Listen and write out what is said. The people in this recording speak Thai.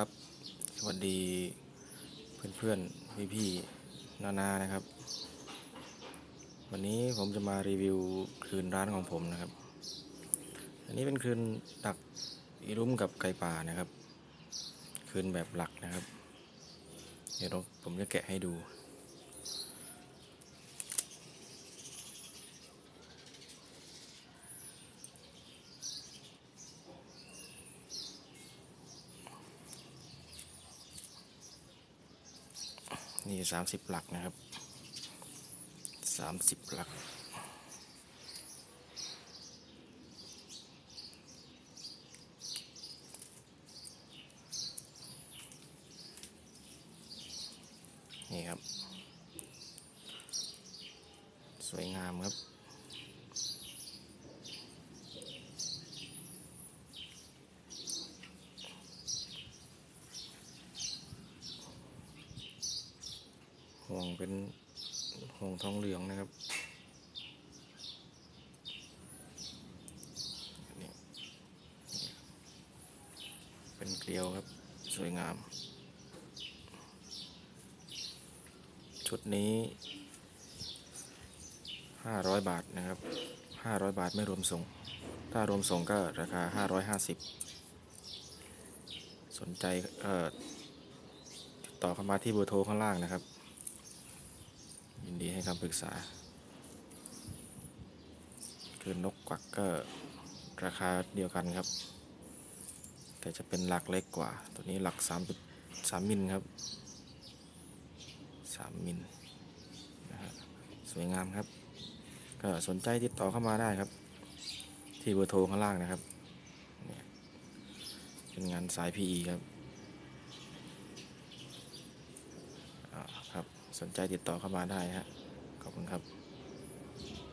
ครับ สวัสดีเพื่อนๆพี่ๆนานานะครับ วันนี้ผมจะมารีวิวคืนร้านของผมนะครับ อันนี้เป็นคืนตักอีรุ่มกับไก่ป่านะครับ คืนแบบหลักนะครับ เดี๋ยวผมจะแกะให้ดู นี่สามสิบหลักนะครับสามสิบหลัก นี่ครับ สวยงามครับ ห่วงเป็นห่วงทองเหลืองนะครับนี่เป็นเกลียวครับสวยงาม ชุดนี้ 500 บาทนะครับ 500 บาทไม่รวมส่ง ถ้ารวมส่งก็ราคา 550 สนใจเอ่อติดต่อเข้ามาที่เบอร์โทรข้างล่างนะครับ นดีให้คำปรึกษา คือนกกวักก็ราคาเดียวกันครับ แต่จะเป็นหลักเล็กกว่า ตัวนี้หลัก3 3มิลครับ 3มิลนะฮะสวยงามครับ ก็สนใจติดต่อเข้ามาได้ครับ ที่เบอร์โทรข้างล่างนะครับเนี่ยเป็นงานสาย PE ครับ อ่า ครับ สนใจติดต่อเข้ามาได้ฮะขอบคุณครับ